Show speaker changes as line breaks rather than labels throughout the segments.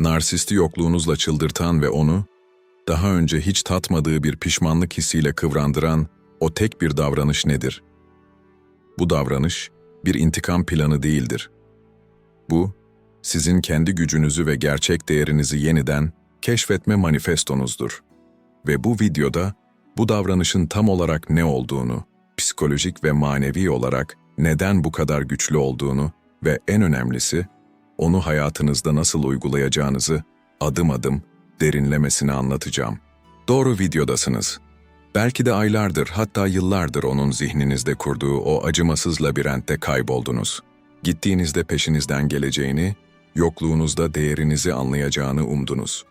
narsisti yokluğunuzla çıldırtan ve onu, daha önce hiç tatmadığı bir pişmanlık hissiyle kıvrandıran o tek bir davranış nedir? Bu davranış bir intikam planı değildir. Bu, sizin kendi gücünüzü ve gerçek değerinizi yeniden keşfetme manifestonuzdur. Ve bu videoda bu davranışın tam olarak ne olduğunu, psikolojik ve manevi olarak neden bu kadar güçlü olduğunu ve en önemlisi, onu hayatınızda nasıl uygulayacağınızı adım adım derinlemesine anlatacağım. Doğru videodasınız. Belki de aylardır hatta yıllardır onun zihninizde kurduğu o acımasız labirentte kayboldunuz. Gittiğinizde peşinizden geleceğini, yokluğunuzda değerinizi anlayacağını umdunuz.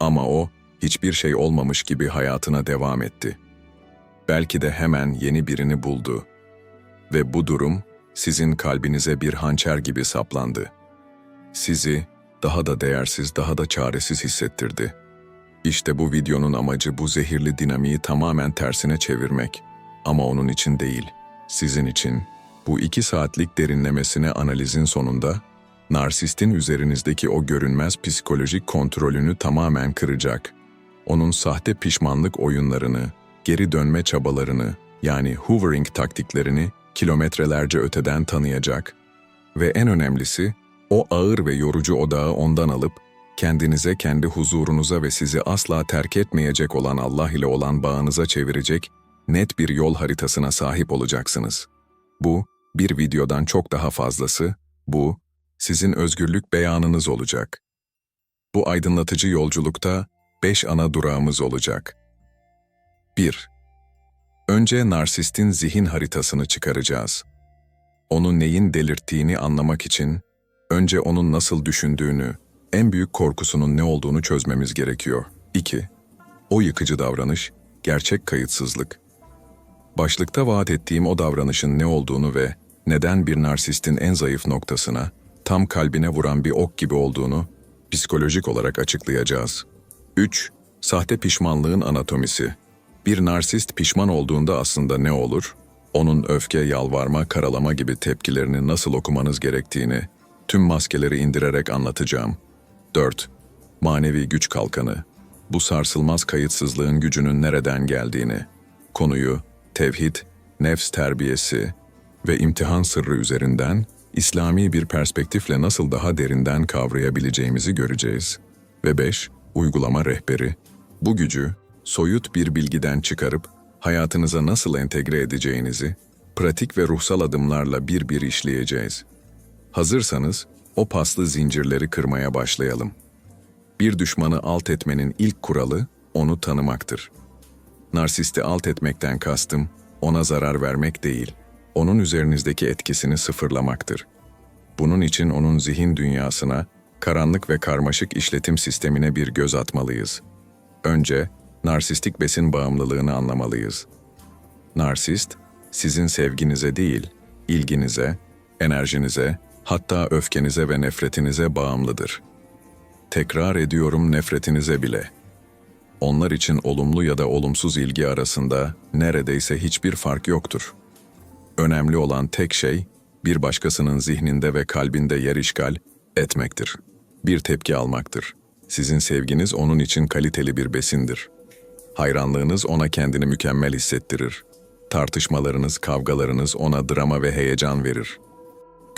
Ama o, hiçbir şey olmamış gibi hayatına devam etti. Belki de hemen yeni birini buldu. Ve bu durum, sizin kalbinize bir hançer gibi saplandı. Sizi daha da değersiz, daha da çaresiz hissettirdi. İşte bu videonun amacı bu zehirli dinamiği tamamen tersine çevirmek. Ama onun için değil, sizin için. Bu iki saatlik derinlemesine analizin sonunda, narsistin üzerinizdeki o görünmez psikolojik kontrolünü tamamen kıracak. Onun sahte pişmanlık oyunlarını, geri dönme çabalarını, yani hoovering taktiklerini kilometrelerce öteden tanıyacak. Ve en önemlisi, o ağır ve yorucu odağı ondan alıp, kendinize, kendi huzurunuza ve sizi asla terk etmeyecek olan Allah ile olan bağınıza çevirecek net bir yol haritasına sahip olacaksınız. Bu, bir videodan çok daha fazlası, bu, sizin özgürlük beyanınız olacak. Bu aydınlatıcı yolculukta beş ana durağımız olacak. 1. Önce narsistin zihin haritasını çıkaracağız. Onu neyin delirttiğini anlamak için önce onun nasıl düşündüğünü, en büyük korkusunun ne olduğunu çözmemiz gerekiyor. 2. O yıkıcı davranış, gerçek kayıtsızlık. Başlıkta vaat ettiğim o davranışın ne olduğunu ve neden bir narsistin en zayıf noktasına, tam kalbine vuran bir ok gibi olduğunu psikolojik olarak açıklayacağız. 3. Sahte pişmanlığın anatomisi. Bir narsist pişman olduğunda aslında ne olur? Onun öfke, yalvarma, karalama gibi tepkilerini nasıl okumanız gerektiğini tüm maskeleri indirerek anlatacağım. 4. Manevi güç kalkanı. Bu sarsılmaz kayıtsızlığın gücünün nereden geldiğini, konuyu, tevhid, nefs terbiyesi ve imtihan sırrı üzerinden İslami bir perspektifle nasıl daha derinden kavrayabileceğimizi göreceğiz. Ve 5. Uygulama rehberi. Bu gücü soyut bir bilgiden çıkarıp hayatınıza nasıl entegre edeceğinizi pratik ve ruhsal adımlarla bir bir işleyeceğiz. Hazırsanız o paslı zincirleri kırmaya başlayalım. Bir düşmanı alt etmenin ilk kuralı onu tanımaktır. Narsisti alt etmekten kastım ona zarar vermek değil, onun üzerinizdeki etkisini sıfırlamaktır. Bunun için onun zihin dünyasına, karanlık ve karmaşık işletim sistemine bir göz atmalıyız. Önce narsistik besin bağımlılığını anlamalıyız. Narsist, sizin sevginize değil, ilginize, enerjinize, hatta öfkenize ve nefretinize bağımlıdır. Tekrar ediyorum nefretinize bile. Onlar için olumlu ya da olumsuz ilgi arasında neredeyse hiçbir fark yoktur. Önemli olan tek şey, bir başkasının zihninde ve kalbinde yer işgal etmektir. Bir tepki almaktır. Sizin sevginiz onun için kaliteli bir besindir. Hayranlığınız ona kendini mükemmel hissettirir. Tartışmalarınız, kavgalarınız ona drama ve heyecan verir.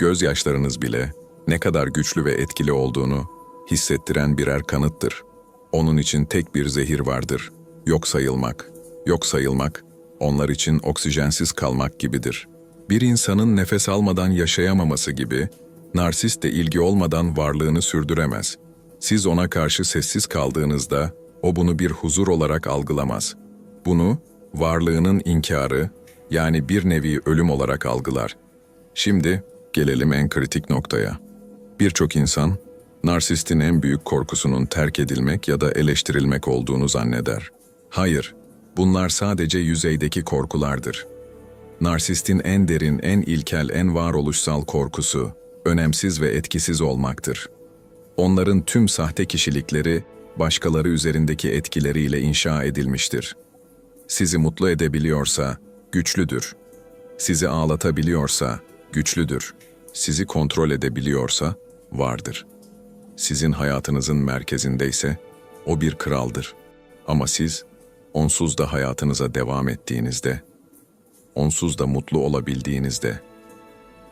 Gözyaşlarınız bile ne kadar güçlü ve etkili olduğunu hissettiren birer kanıttır. Onun için tek bir zehir vardır. Yok sayılmak. Yok sayılmak, onlar için oksijensiz kalmak gibidir. Bir insanın nefes almadan yaşayamaması gibi, narsist de ilgi olmadan varlığını sürdüremez. Siz ona karşı sessiz kaldığınızda, o bunu bir huzur olarak algılamaz. Bunu, varlığının inkarı, yani bir nevi ölüm olarak algılar. Şimdi, gelelim en kritik noktaya. Birçok insan, narsistin en büyük korkusunun terk edilmek ya da eleştirilmek olduğunu zanneder. Hayır, bunlar sadece yüzeydeki korkulardır. Narsistin en derin, en ilkel, en varoluşsal korkusu, önemsiz ve etkisiz olmaktır. Onların tüm sahte kişilikleri, başkaları üzerindeki etkileriyle inşa edilmiştir. Sizi mutlu edebiliyorsa, güçlüdür. Sizi ağlatabiliyorsa, güçlüdür. Sizi kontrol edebiliyorsa, vardır. sizin hayatınızın merkezindeyse o bir kraldır. Ama siz onsuz da hayatınıza devam ettiğinizde, onsuz da mutlu olabildiğinizde,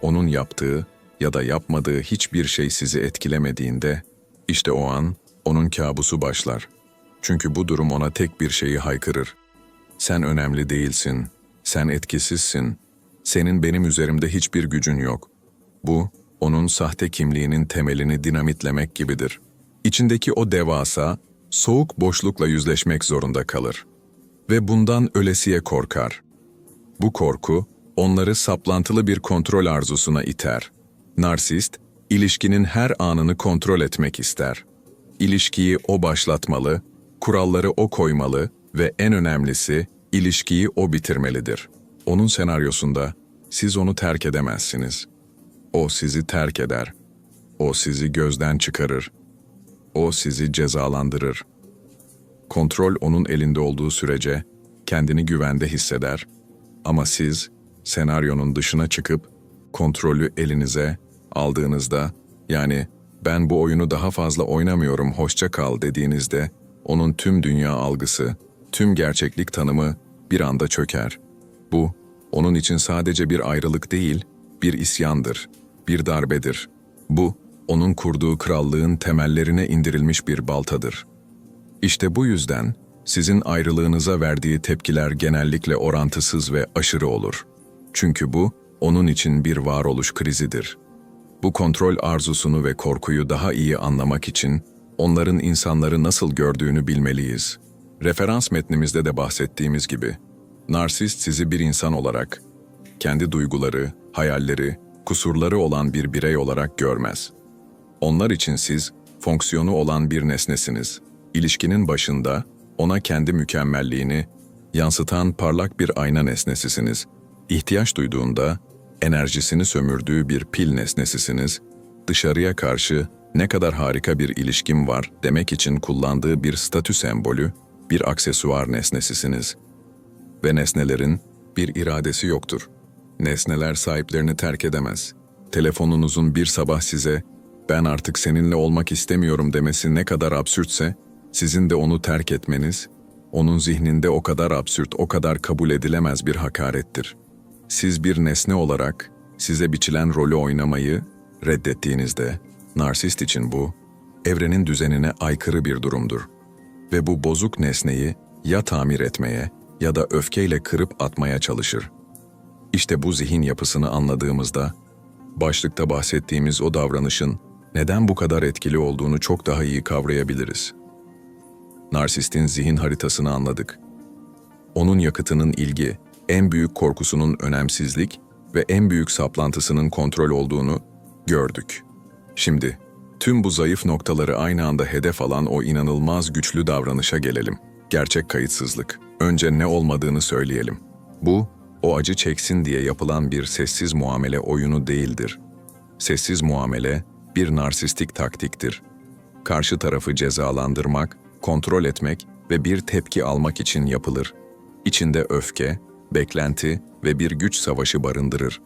onun yaptığı ya da yapmadığı hiçbir şey sizi etkilemediğinde, işte o an onun kabusu başlar. Çünkü bu durum ona tek bir şeyi haykırır. Sen önemli değilsin, sen etkisizsin, senin benim üzerimde hiçbir gücün yok. Bu, onun sahte kimliğinin temelini dinamitlemek gibidir. İçindeki o devasa, soğuk boşlukla yüzleşmek zorunda kalır. Ve bundan ölesiye korkar. Bu korku, onları saplantılı bir kontrol arzusuna iter. Narsist, ilişkinin her anını kontrol etmek ister. İlişkiyi o başlatmalı, kuralları o koymalı ve en önemlisi, ilişkiyi o bitirmelidir. Onun senaryosunda siz onu terk edemezsiniz. O sizi terk eder. O sizi gözden çıkarır. O sizi cezalandırır. Kontrol onun elinde olduğu sürece kendini güvende hisseder. Ama siz senaryonun dışına çıkıp kontrolü elinize aldığınızda yani ben bu oyunu daha fazla oynamıyorum hoşça kal dediğinizde onun tüm dünya algısı, tüm gerçeklik tanımı bir anda çöker. Bu onun için sadece bir ayrılık değil, bir isyandır, bir darbedir. Bu onun kurduğu krallığın temellerine indirilmiş bir baltadır. İşte bu yüzden sizin ayrılığınıza verdiği tepkiler genellikle orantısız ve aşırı olur. Çünkü bu onun için bir varoluş krizidir. Bu kontrol arzusunu ve korkuyu daha iyi anlamak için onların insanları nasıl gördüğünü bilmeliyiz. Referans metnimizde de bahsettiğimiz gibi, narsist sizi bir insan olarak, kendi duyguları, hayalleri, kusurları olan bir birey olarak görmez. Onlar için siz, fonksiyonu olan bir nesnesiniz. İlişkinin başında ona kendi mükemmelliğini yansıtan parlak bir ayna nesnesisiniz. İhtiyaç duyduğunda enerjisini sömürdüğü bir pil nesnesisiniz. Dışarıya karşı ne kadar harika bir ilişkim var demek için kullandığı bir statü sembolü, bir aksesuar nesnesisiniz. Ve nesnelerin bir iradesi yoktur. Nesneler sahiplerini terk edemez. Telefonunuzun bir sabah size ben artık seninle olmak istemiyorum demesi ne kadar absürtse, sizin de onu terk etmeniz, onun zihninde o kadar absürt, o kadar kabul edilemez bir hakarettir. Siz bir nesne olarak size biçilen rolü oynamayı reddettiğinizde, narsist için bu, evrenin düzenine aykırı bir durumdur. Ve bu bozuk nesneyi ya tamir etmeye ya da öfkeyle kırıp atmaya çalışır. İşte bu zihin yapısını anladığımızda, başlıkta bahsettiğimiz o davranışın neden bu kadar etkili olduğunu çok daha iyi kavrayabiliriz. Narsistin zihin haritasını anladık. Onun yakıtının ilgi, en büyük korkusunun önemsizlik ve en büyük saplantısının kontrol olduğunu gördük. Şimdi tüm bu zayıf noktaları aynı anda hedef alan o inanılmaz güçlü davranışa gelelim. Gerçek kayıtsızlık. Önce ne olmadığını söyleyelim. Bu, o acı çeksin diye yapılan bir sessiz muamele oyunu değildir. Sessiz muamele bir narsistik taktiktir. Karşı tarafı cezalandırmak, kontrol etmek ve bir tepki almak için yapılır. İçinde öfke, beklenti ve bir güç savaşı barındırır.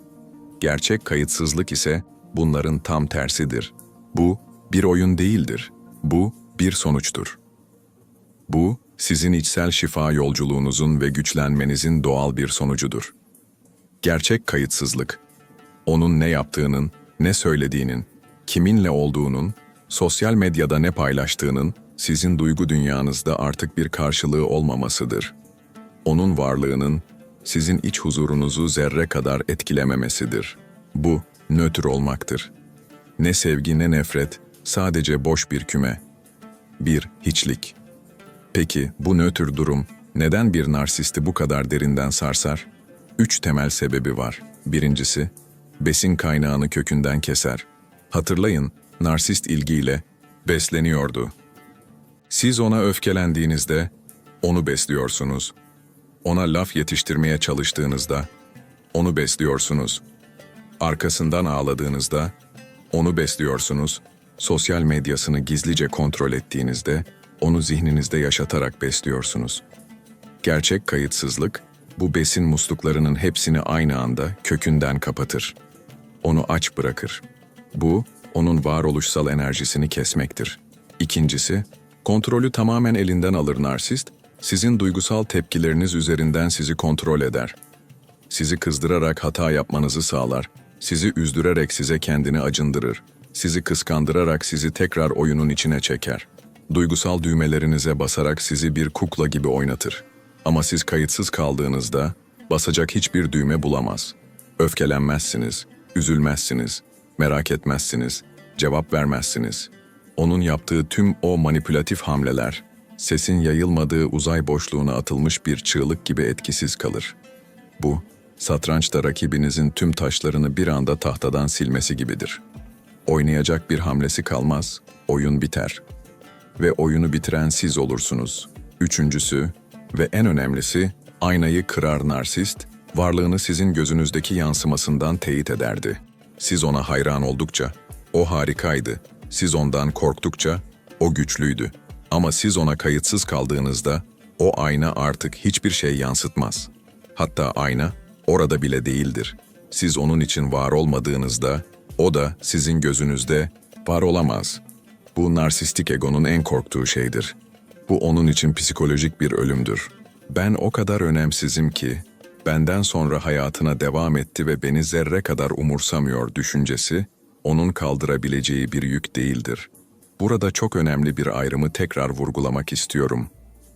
Gerçek kayıtsızlık ise bunların tam tersidir. Bu bir oyun değildir. Bu bir sonuçtur. Bu sizin içsel şifa yolculuğunuzun ve güçlenmenizin doğal bir sonucudur. Gerçek kayıtsızlık, onun ne yaptığının, ne söylediğinin, kiminle olduğunun, sosyal medyada ne paylaştığının sizin duygu dünyanızda artık bir karşılığı olmamasıdır. Onun varlığının sizin iç huzurunuzu zerre kadar etkilememesidir. Bu nötr olmaktır. Ne sevgi ne nefret, sadece boş bir küme. Bir hiçlik. Peki bu nötr durum neden bir narsisti bu kadar derinden sarsar? Üç temel sebebi var. Birincisi, besin kaynağını kökünden keser. Hatırlayın, narsist ilgiyle besleniyordu. Siz ona öfkelendiğinizde onu besliyorsunuz. Ona laf yetiştirmeye çalıştığınızda onu besliyorsunuz. Arkasından ağladığınızda onu besliyorsunuz. Sosyal medyasını gizlice kontrol ettiğinizde onu zihninizde yaşatarak besliyorsunuz. Gerçek kayıtsızlık bu besin musluklarının hepsini aynı anda kökünden kapatır. Onu aç bırakır. Bu onun varoluşsal enerjisini kesmektir. İkincisi, kontrolü tamamen elinden alır narsist, sizin duygusal tepkileriniz üzerinden sizi kontrol eder. Sizi kızdırarak hata yapmanızı sağlar, sizi üzdürerek size kendini acındırır, sizi kıskandırarak sizi tekrar oyunun içine çeker. Duygusal düğmelerinize basarak sizi bir kukla gibi oynatır. Ama siz kayıtsız kaldığınızda basacak hiçbir düğme bulamaz. Öfkelenmezsiniz, üzülmezsiniz, merak etmezsiniz, cevap vermezsiniz. Onun yaptığı tüm o manipülatif hamleler, sesin yayılmadığı uzay boşluğuna atılmış bir çığlık gibi etkisiz kalır. Bu, satrançta rakibinizin tüm taşlarını bir anda tahtadan silmesi gibidir. Oynayacak bir hamlesi kalmaz, oyun biter. Ve oyunu bitiren siz olursunuz. Üçüncüsü ve en önemlisi, aynayı kırar narsist, varlığını sizin gözünüzdeki yansımasından teyit ederdi. Siz ona hayran oldukça, o harikaydı. Siz ondan korktukça, o güçlüydü. Ama siz ona kayıtsız kaldığınızda, o ayna artık hiçbir şey yansıtmaz. Hatta ayna, orada bile değildir. Siz onun için var olmadığınızda, o da sizin gözünüzde var olamaz. Bu narsistik egonun en korktuğu şeydir. Bu onun için psikolojik bir ölümdür. Ben o kadar önemsizim ki, benden sonra hayatına devam etti ve beni zerre kadar umursamıyor düşüncesi, onun kaldırabileceği bir yük değildir. Burada çok önemli bir ayrımı tekrar vurgulamak istiyorum.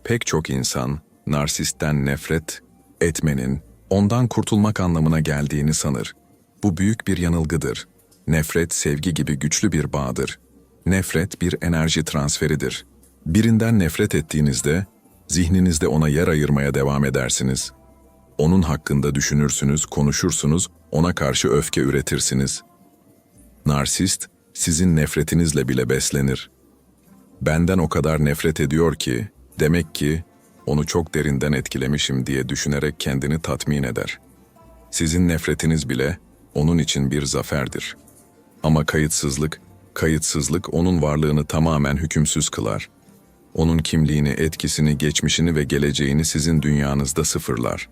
Pek çok insan, narsistten nefret etmenin, ondan kurtulmak anlamına geldiğini sanır. Bu büyük bir yanılgıdır. Nefret, sevgi gibi güçlü bir bağdır. Nefret bir enerji transferidir. Birinden nefret ettiğinizde, zihninizde ona yer ayırmaya devam edersiniz. Onun hakkında düşünürsünüz, konuşursunuz, ona karşı öfke üretirsiniz. Narsist, sizin nefretinizle bile beslenir. Benden o kadar nefret ediyor ki, demek ki onu çok derinden etkilemişim diye düşünerek kendini tatmin eder. Sizin nefretiniz bile onun için bir zaferdir. Ama kayıtsızlık, kayıtsızlık onun varlığını tamamen hükümsüz kılar. Onun kimliğini, etkisini, geçmişini ve geleceğini sizin dünyanızda sıfırlar.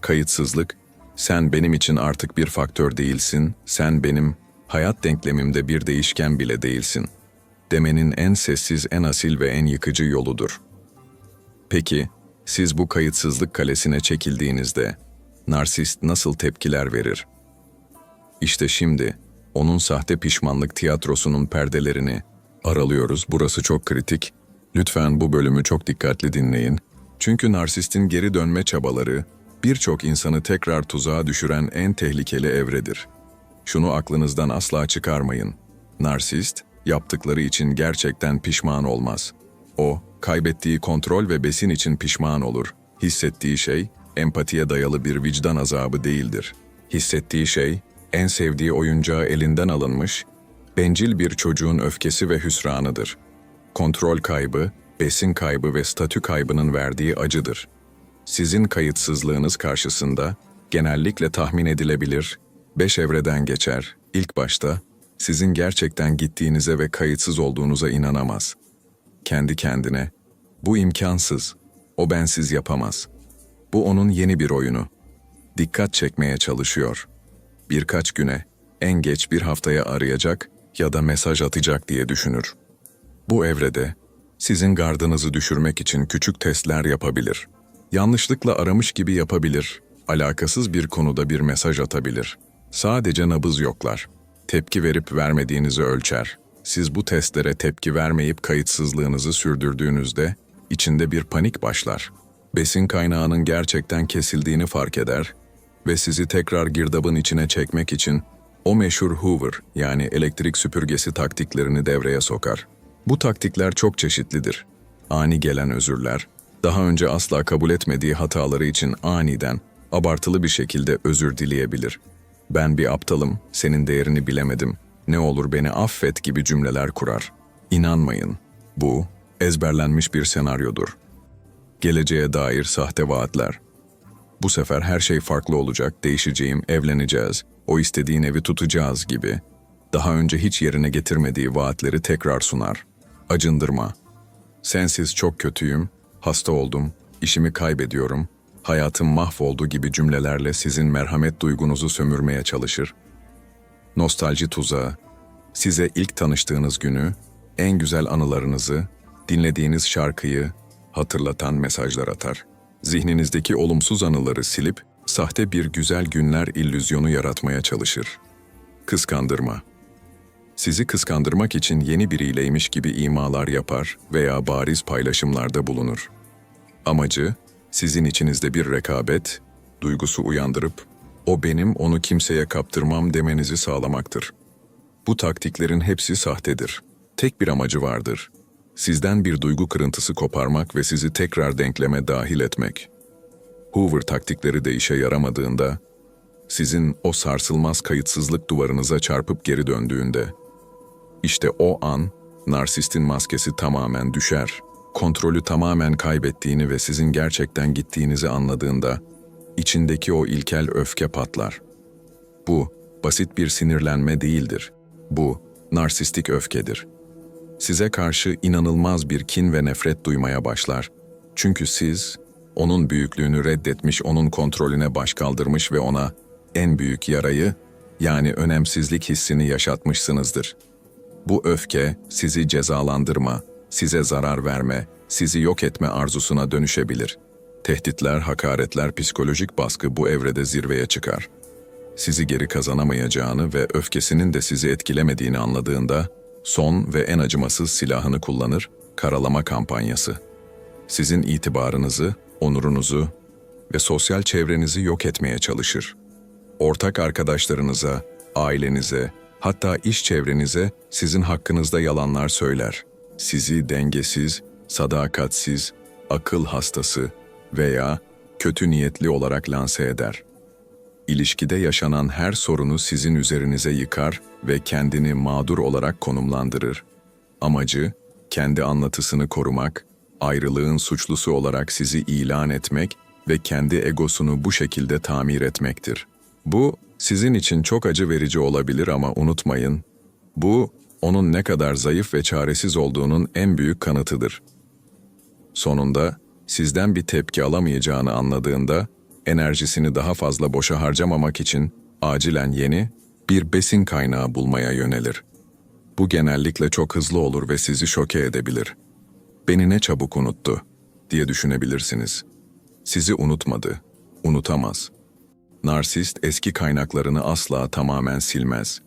Kayıtsızlık, sen benim için artık bir faktör değilsin, sen benim hayat denklemimde bir değişken bile değilsin. Demenin en sessiz, en asil ve en yıkıcı yoludur. Peki, siz bu kayıtsızlık kalesine çekildiğinizde, narsist nasıl tepkiler verir? İşte şimdi, onun sahte pişmanlık tiyatrosunun perdelerini aralıyoruz. Burası çok kritik. Lütfen bu bölümü çok dikkatli dinleyin. Çünkü narsistin geri dönme çabaları, birçok insanı tekrar tuzağa düşüren en tehlikeli evredir. Şunu aklınızdan asla çıkarmayın. Narsist, yaptıkları için gerçekten pişman olmaz. O, kaybettiği kontrol ve besin için pişman olur. Hissettiği şey, empatiye dayalı bir vicdan azabı değildir. Hissettiği şey, en sevdiği oyuncağı elinden alınmış, bencil bir çocuğun öfkesi ve hüsranıdır. Kontrol kaybı, besin kaybı ve statü kaybının verdiği acıdır. Sizin kayıtsızlığınız karşısında genellikle tahmin edilebilir, beş evreden geçer. İlk başta sizin gerçekten gittiğinize ve kayıtsız olduğunuza inanamaz. Kendi kendine, bu imkansız, o bensiz yapamaz. Bu onun yeni bir oyunu. Dikkat çekmeye çalışıyor. Birkaç güne, en geç bir haftaya arayacak ya da mesaj atacak diye düşünür. Bu evrede sizin gardınızı düşürmek için küçük testler yapabilir. Yanlışlıkla aramış gibi yapabilir. Alakasız bir konuda bir mesaj atabilir. Sadece nabız yoklar. Tepki verip vermediğinizi ölçer. Siz bu testlere tepki vermeyip kayıtsızlığınızı sürdürdüğünüzde içinde bir panik başlar. Besin kaynağının gerçekten kesildiğini fark eder ve sizi tekrar girdabın içine çekmek için o meşhur Hoover yani elektrik süpürgesi taktiklerini devreye sokar. Bu taktikler çok çeşitlidir. Ani gelen özürler, daha önce asla kabul etmediği hataları için aniden, abartılı bir şekilde özür dileyebilir. Ben bir aptalım, senin değerini bilemedim, ne olur beni affet gibi cümleler kurar. İnanmayın, bu ezberlenmiş bir senaryodur. Geleceğe dair sahte vaatler. Bu sefer her şey farklı olacak, değişeceğim, evleneceğiz, o istediğin evi tutacağız gibi. Daha önce hiç yerine getirmediği vaatleri tekrar sunar. Acındırma. Sensiz çok kötüyüm, hasta oldum, işimi kaybediyorum, hayatım mahvoldu gibi cümlelerle sizin merhamet duygunuzu sömürmeye çalışır. Nostalji tuzağı. size ilk tanıştığınız günü, en güzel anılarınızı, dinlediğiniz şarkıyı hatırlatan mesajlar atar. Zihninizdeki olumsuz anıları silip sahte bir güzel günler illüzyonu yaratmaya çalışır. Kıskandırma sizi kıskandırmak için yeni biriyleymiş gibi imalar yapar veya bariz paylaşımlarda bulunur. Amacı, sizin içinizde bir rekabet, duygusu uyandırıp, o benim onu kimseye kaptırmam demenizi sağlamaktır. Bu taktiklerin hepsi sahtedir. Tek bir amacı vardır. Sizden bir duygu kırıntısı koparmak ve sizi tekrar denkleme dahil etmek. Hoover taktikleri de işe yaramadığında, sizin o sarsılmaz kayıtsızlık duvarınıza çarpıp geri döndüğünde, işte o an narsistin maskesi tamamen düşer. Kontrolü tamamen kaybettiğini ve sizin gerçekten gittiğinizi anladığında içindeki o ilkel öfke patlar. Bu basit bir sinirlenme değildir. Bu narsistik öfkedir. Size karşı inanılmaz bir kin ve nefret duymaya başlar. Çünkü siz onun büyüklüğünü reddetmiş, onun kontrolüne baş kaldırmış ve ona en büyük yarayı yani önemsizlik hissini yaşatmışsınızdır.'' Bu öfke sizi cezalandırma, size zarar verme, sizi yok etme arzusuna dönüşebilir. Tehditler, hakaretler, psikolojik baskı bu evrede zirveye çıkar. Sizi geri kazanamayacağını ve öfkesinin de sizi etkilemediğini anladığında son ve en acımasız silahını kullanır, karalama kampanyası. Sizin itibarınızı, onurunuzu ve sosyal çevrenizi yok etmeye çalışır. Ortak arkadaşlarınıza, ailenize, Hatta iş çevrenize sizin hakkınızda yalanlar söyler. Sizi dengesiz, sadakatsiz, akıl hastası veya kötü niyetli olarak lanse eder. İlişkide yaşanan her sorunu sizin üzerinize yıkar ve kendini mağdur olarak konumlandırır. Amacı, kendi anlatısını korumak, ayrılığın suçlusu olarak sizi ilan etmek ve kendi egosunu bu şekilde tamir etmektir. Bu, sizin için çok acı verici olabilir ama unutmayın, bu onun ne kadar zayıf ve çaresiz olduğunun en büyük kanıtıdır. Sonunda sizden bir tepki alamayacağını anladığında enerjisini daha fazla boşa harcamamak için acilen yeni bir besin kaynağı bulmaya yönelir. Bu genellikle çok hızlı olur ve sizi şoke edebilir. Beni ne çabuk unuttu diye düşünebilirsiniz. Sizi unutmadı, unutamaz.'' Narsist eski kaynaklarını asla tamamen silmez.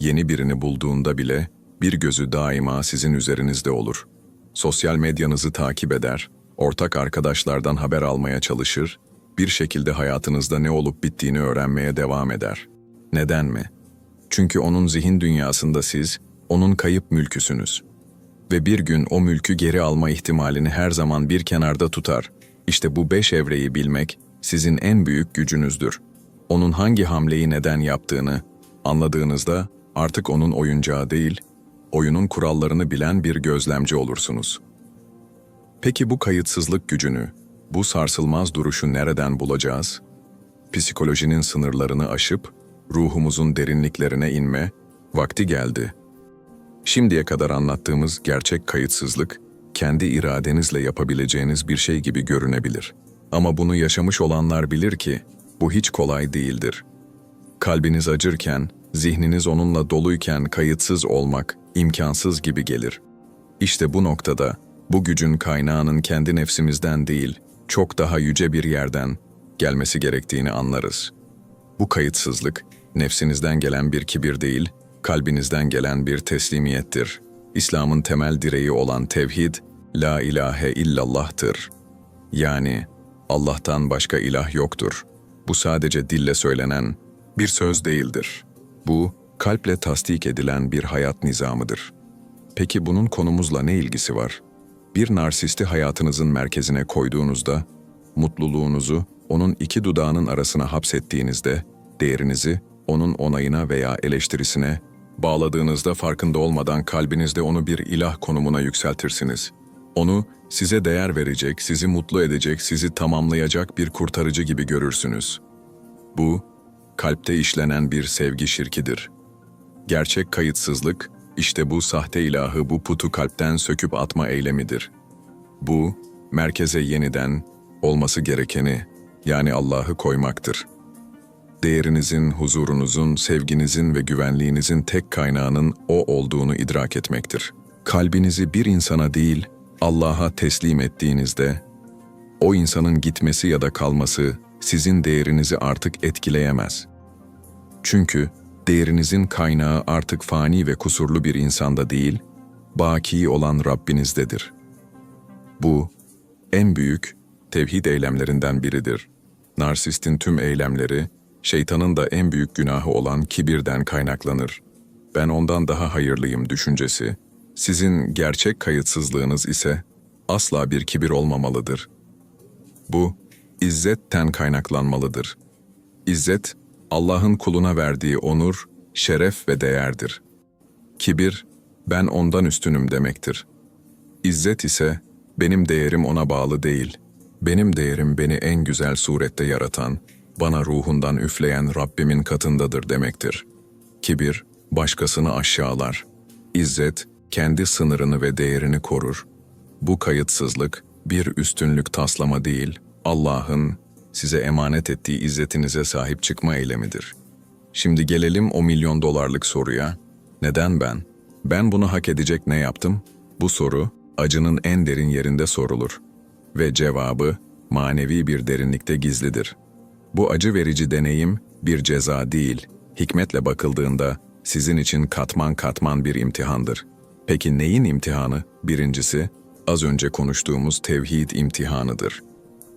Yeni birini bulduğunda bile bir gözü daima sizin üzerinizde olur. Sosyal medyanızı takip eder, ortak arkadaşlardan haber almaya çalışır, bir şekilde hayatınızda ne olup bittiğini öğrenmeye devam eder. Neden mi? Çünkü onun zihin dünyasında siz, onun kayıp mülküsünüz. Ve bir gün o mülkü geri alma ihtimalini her zaman bir kenarda tutar. İşte bu beş evreyi bilmek sizin en büyük gücünüzdür.'' onun hangi hamleyi neden yaptığını anladığınızda artık onun oyuncağı değil, oyunun kurallarını bilen bir gözlemci olursunuz. Peki bu kayıtsızlık gücünü, bu sarsılmaz duruşu nereden bulacağız? Psikolojinin sınırlarını aşıp ruhumuzun derinliklerine inme vakti geldi. Şimdiye kadar anlattığımız gerçek kayıtsızlık kendi iradenizle yapabileceğiniz bir şey gibi görünebilir. Ama bunu yaşamış olanlar bilir ki bu hiç kolay değildir. Kalbiniz acırken, zihniniz onunla doluyken kayıtsız olmak imkansız gibi gelir. İşte bu noktada bu gücün kaynağının kendi nefsimizden değil, çok daha yüce bir yerden gelmesi gerektiğini anlarız. Bu kayıtsızlık, nefsinizden gelen bir kibir değil, kalbinizden gelen bir teslimiyettir. İslam'ın temel direği olan tevhid, la ilahe illallah'tır. Yani Allah'tan başka ilah yoktur.'' Bu sadece dille söylenen bir söz değildir. Bu, kalple tasdik edilen bir hayat nizamıdır. Peki bunun konumuzla ne ilgisi var? Bir narsisti hayatınızın merkezine koyduğunuzda, mutluluğunuzu onun iki dudağının arasına hapsettiğinizde, değerinizi onun onayına veya eleştirisine bağladığınızda farkında olmadan kalbinizde onu bir ilah konumuna yükseltirsiniz. Onu size değer verecek, sizi mutlu edecek, sizi tamamlayacak bir kurtarıcı gibi görürsünüz. Bu, kalpte işlenen bir sevgi şirkidir. Gerçek kayıtsızlık, işte bu sahte ilahı bu putu kalpten söküp atma eylemidir. Bu, merkeze yeniden, olması gerekeni, yani Allah'ı koymaktır. değerinizin, huzurunuzun, sevginizin ve güvenliğinizin tek kaynağının o olduğunu idrak etmektir. Kalbinizi bir insana değil, Allah'a teslim ettiğinizde, o insanın gitmesi ya da kalması sizin değerinizi artık etkileyemez. Çünkü değerinizin kaynağı artık fani ve kusurlu bir insanda değil, baki olan Rabbinizdedir. Bu, en büyük tevhid eylemlerinden biridir. Narsistin tüm eylemleri, şeytanın da en büyük günahı olan kibirden kaynaklanır. Ben ondan daha hayırlıyım düşüncesi, sizin gerçek kayıtsızlığınız ise asla bir kibir olmamalıdır. Bu, izzetten kaynaklanmalıdır. İzzet, Allah'ın kuluna verdiği onur, şeref ve değerdir. Kibir, ben ondan üstünüm demektir. İzzet ise, benim değerim ona bağlı değil. Benim değerim beni en güzel surette yaratan, bana ruhundan üfleyen Rabbimin katındadır demektir. Kibir, başkasını aşağılar. İzzet, kendi sınırını ve değerini korur. Bu kayıtsızlık, bir üstünlük taslama değil, Allah'ın size emanet ettiği izzetinize sahip çıkma eylemidir. Şimdi gelelim o milyon dolarlık soruya. Neden ben? Ben bunu hak edecek ne yaptım? Bu soru, acının en derin yerinde sorulur. Ve cevabı, manevi bir derinlikte gizlidir. Bu acı verici deneyim, bir ceza değil, hikmetle bakıldığında sizin için katman katman bir imtihandır. Peki neyin imtihanı? Birincisi, az önce konuştuğumuz tevhid imtihanıdır.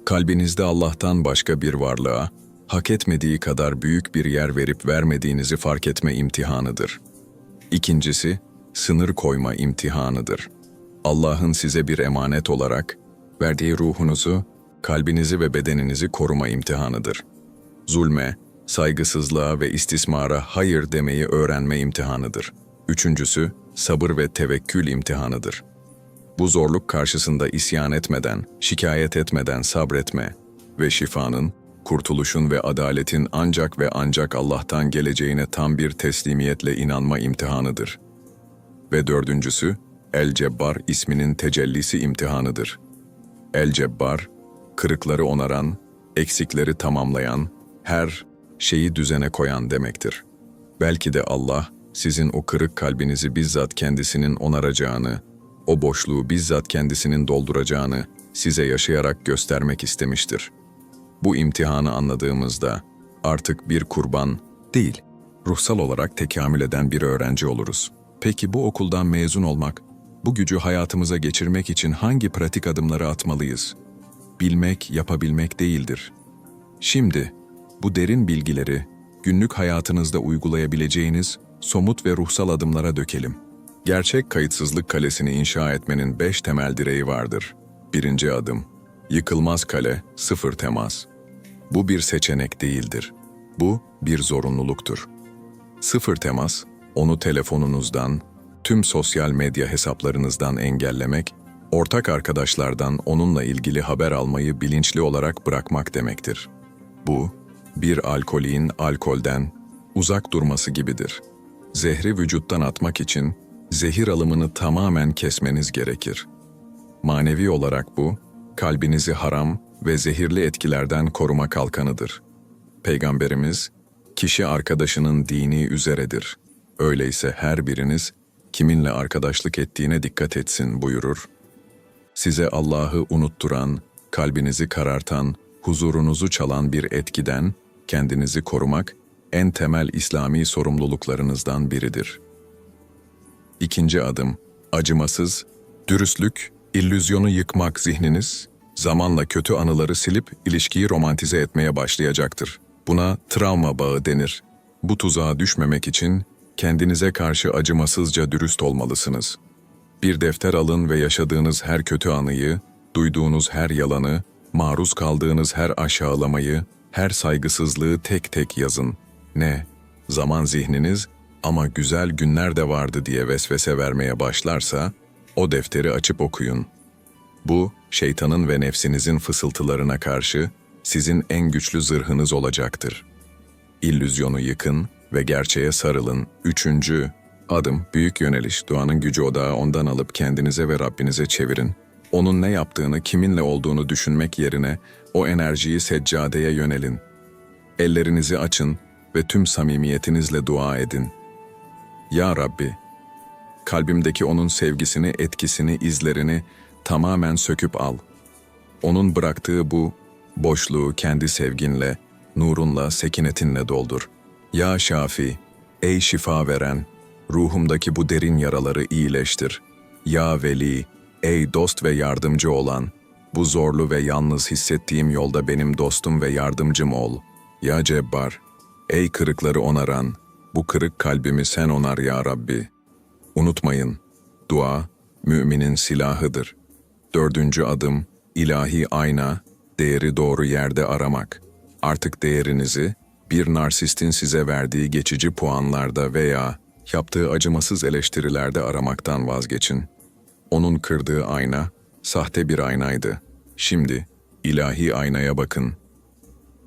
Kalbinizde Allah'tan başka bir varlığa, hak etmediği kadar büyük bir yer verip vermediğinizi fark etme imtihanıdır. İkincisi, sınır koyma imtihanıdır. Allah'ın size bir emanet olarak verdiği ruhunuzu, kalbinizi ve bedeninizi koruma imtihanıdır. Zulme, saygısızlığa ve istismara hayır demeyi öğrenme imtihanıdır. Üçüncüsü, sabır ve tevekkül imtihanıdır. Bu zorluk karşısında isyan etmeden, şikayet etmeden sabretme ve şifanın, kurtuluşun ve adaletin ancak ve ancak Allah'tan geleceğine tam bir teslimiyetle inanma imtihanıdır. Ve dördüncüsü, El Cebbar isminin tecellisi imtihanıdır. El Cebbar, kırıkları onaran, eksikleri tamamlayan, her şeyi düzene koyan demektir. Belki de Allah, sizin o kırık kalbinizi bizzat kendisinin onaracağını, o boşluğu bizzat kendisinin dolduracağını size yaşayarak göstermek istemiştir. Bu imtihanı anladığımızda artık bir kurban değil, ruhsal olarak tekamül eden bir öğrenci oluruz. Peki bu okuldan mezun olmak, bu gücü hayatımıza geçirmek için hangi pratik adımları atmalıyız? Bilmek, yapabilmek değildir. Şimdi bu derin bilgileri günlük hayatınızda uygulayabileceğiniz somut ve ruhsal adımlara dökelim. Gerçek kayıtsızlık kalesini inşa etmenin beş temel direği vardır. Birinci adım, yıkılmaz kale, sıfır temas. Bu bir seçenek değildir. Bu bir zorunluluktur. Sıfır temas, onu telefonunuzdan, tüm sosyal medya hesaplarınızdan engellemek, ortak arkadaşlardan onunla ilgili haber almayı bilinçli olarak bırakmak demektir. Bu, bir alkolin alkolden uzak durması gibidir. Zehri vücuttan atmak için zehir alımını tamamen kesmeniz gerekir. Manevi olarak bu, kalbinizi haram ve zehirli etkilerden koruma kalkanıdır. Peygamberimiz, kişi arkadaşının dini üzeredir. Öyleyse her biriniz kiminle arkadaşlık ettiğine dikkat etsin buyurur. Size Allah'ı unutturan, kalbinizi karartan, huzurunuzu çalan bir etkiden kendinizi korumak en temel İslami sorumluluklarınızdan biridir. İkinci adım, acımasız, dürüstlük, illüzyonu yıkmak zihniniz, zamanla kötü anıları silip ilişkiyi romantize etmeye başlayacaktır. Buna travma bağı denir. Bu tuzağa düşmemek için kendinize karşı acımasızca dürüst olmalısınız. Bir defter alın ve yaşadığınız her kötü anıyı, duyduğunuz her yalanı, maruz kaldığınız her aşağılamayı, her saygısızlığı tek tek yazın. Ne? Zaman zihniniz ama güzel günler de vardı diye vesvese vermeye başlarsa, o defteri açıp okuyun. Bu, şeytanın ve nefsinizin fısıltılarına karşı sizin en güçlü zırhınız olacaktır. İllüzyonu yıkın ve gerçeğe sarılın. Üçüncü adım, büyük yöneliş, duanın gücü odağı ondan alıp kendinize ve Rabbinize çevirin. Onun ne yaptığını, kiminle olduğunu düşünmek yerine o enerjiyi seccadeye yönelin. Ellerinizi açın ve tüm samimiyetinizle dua edin. Ya Rabbi, kalbimdeki onun sevgisini, etkisini, izlerini tamamen söküp al. Onun bıraktığı bu boşluğu kendi sevginle, nurunla, sekinetinle doldur. Ya Şafi, ey şifa veren, ruhumdaki bu derin yaraları iyileştir. Ya Veli, ey dost ve yardımcı olan, bu zorlu ve yalnız hissettiğim yolda benim dostum ve yardımcım ol. Ya Cebbar, ey kırıkları onaran, bu kırık kalbimi sen onar ya Rabbi. Unutmayın, dua, müminin silahıdır. Dördüncü adım, ilahi ayna, değeri doğru yerde aramak. Artık değerinizi, bir narsistin size verdiği geçici puanlarda veya yaptığı acımasız eleştirilerde aramaktan vazgeçin. Onun kırdığı ayna, sahte bir aynaydı. Şimdi, ilahi aynaya bakın.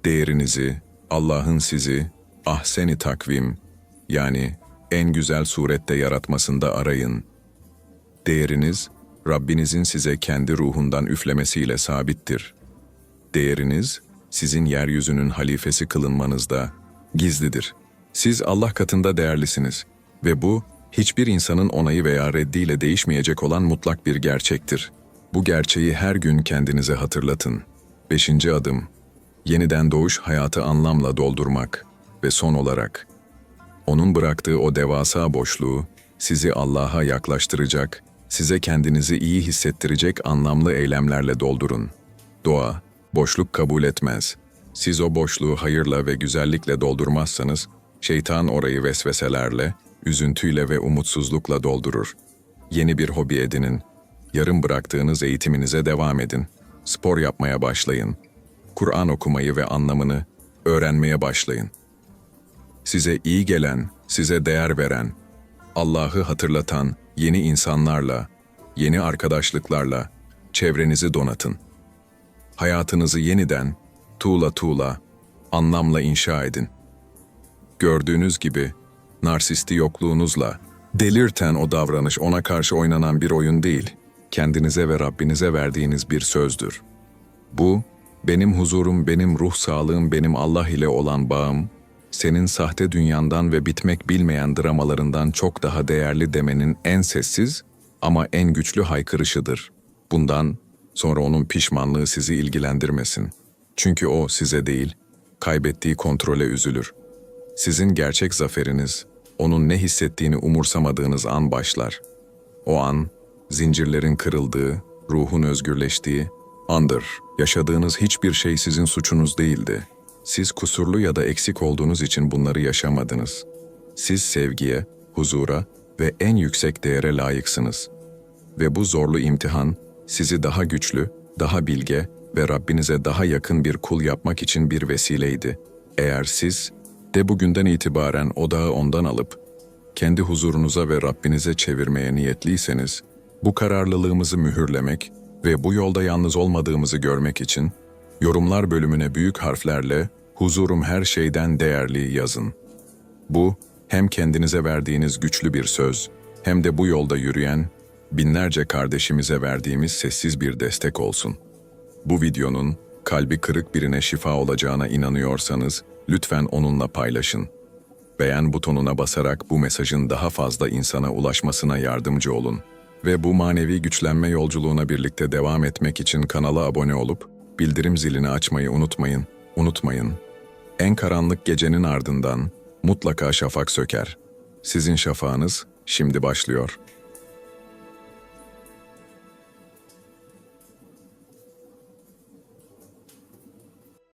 Değerinizi, Allah'ın sizi, ahseni takvim, yani en güzel surette yaratmasında arayın. Değeriniz, Rabbinizin size kendi ruhundan üflemesiyle sabittir. Değeriniz, sizin yeryüzünün halifesi kılınmanızda gizlidir. Siz Allah katında değerlisiniz ve bu, hiçbir insanın onayı veya reddiyle değişmeyecek olan mutlak bir gerçektir. Bu gerçeği her gün kendinize hatırlatın. Beşinci adım, yeniden doğuş hayatı anlamla doldurmak ve son olarak, onun bıraktığı o devasa boşluğu sizi Allah'a yaklaştıracak, size kendinizi iyi hissettirecek anlamlı eylemlerle doldurun. Doğa, boşluk kabul etmez. Siz o boşluğu hayırla ve güzellikle doldurmazsanız, şeytan orayı vesveselerle, üzüntüyle ve umutsuzlukla doldurur. Yeni bir hobi edinin. Yarım bıraktığınız eğitiminize devam edin. Spor yapmaya başlayın. Kur'an okumayı ve anlamını öğrenmeye başlayın. Size iyi gelen, size değer veren, Allah'ı hatırlatan yeni insanlarla, yeni arkadaşlıklarla çevrenizi donatın. Hayatınızı yeniden, tuğla tuğla, anlamla inşa edin. Gördüğünüz gibi, narsisti yokluğunuzla, delirten o davranış ona karşı oynanan bir oyun değil, kendinize ve Rabbinize verdiğiniz bir sözdür. Bu, benim huzurum, benim ruh sağlığım, benim Allah ile olan bağım, senin sahte dünyandan ve bitmek bilmeyen dramalarından çok daha değerli demenin en sessiz ama en güçlü haykırışıdır. Bundan sonra onun pişmanlığı sizi ilgilendirmesin. Çünkü o size değil, kaybettiği kontrole üzülür. Sizin gerçek zaferiniz, onun ne hissettiğini umursamadığınız an başlar. O an, zincirlerin kırıldığı, ruhun özgürleştiği andır. Yaşadığınız hiçbir şey sizin suçunuz değildi. Siz kusurlu ya da eksik olduğunuz için bunları yaşamadınız. Siz sevgiye, huzura ve en yüksek değere layıksınız. Ve bu zorlu imtihan sizi daha güçlü, daha bilge ve Rabbinize daha yakın bir kul yapmak için bir vesileydi. Eğer siz de bugünden itibaren odağı ondan alıp kendi huzurunuza ve Rabbinize çevirmeye niyetliyseniz, bu kararlılığımızı mühürlemek ve bu yolda yalnız olmadığımızı görmek için yorumlar bölümüne büyük harflerle huzurum her şeyden değerli yazın. Bu hem kendinize verdiğiniz güçlü bir söz hem de bu yolda yürüyen binlerce kardeşimize verdiğimiz sessiz bir destek olsun. Bu videonun kalbi kırık birine şifa olacağına inanıyorsanız lütfen onunla paylaşın. Beğen butonuna basarak bu mesajın daha fazla insana ulaşmasına yardımcı olun. Ve bu manevi güçlenme yolculuğuna birlikte devam etmek için kanala abone olup bildirim zilini açmayı unutmayın. Unutmayın. En karanlık gecenin ardından mutlaka şafak söker. Sizin şafağınız şimdi başlıyor.''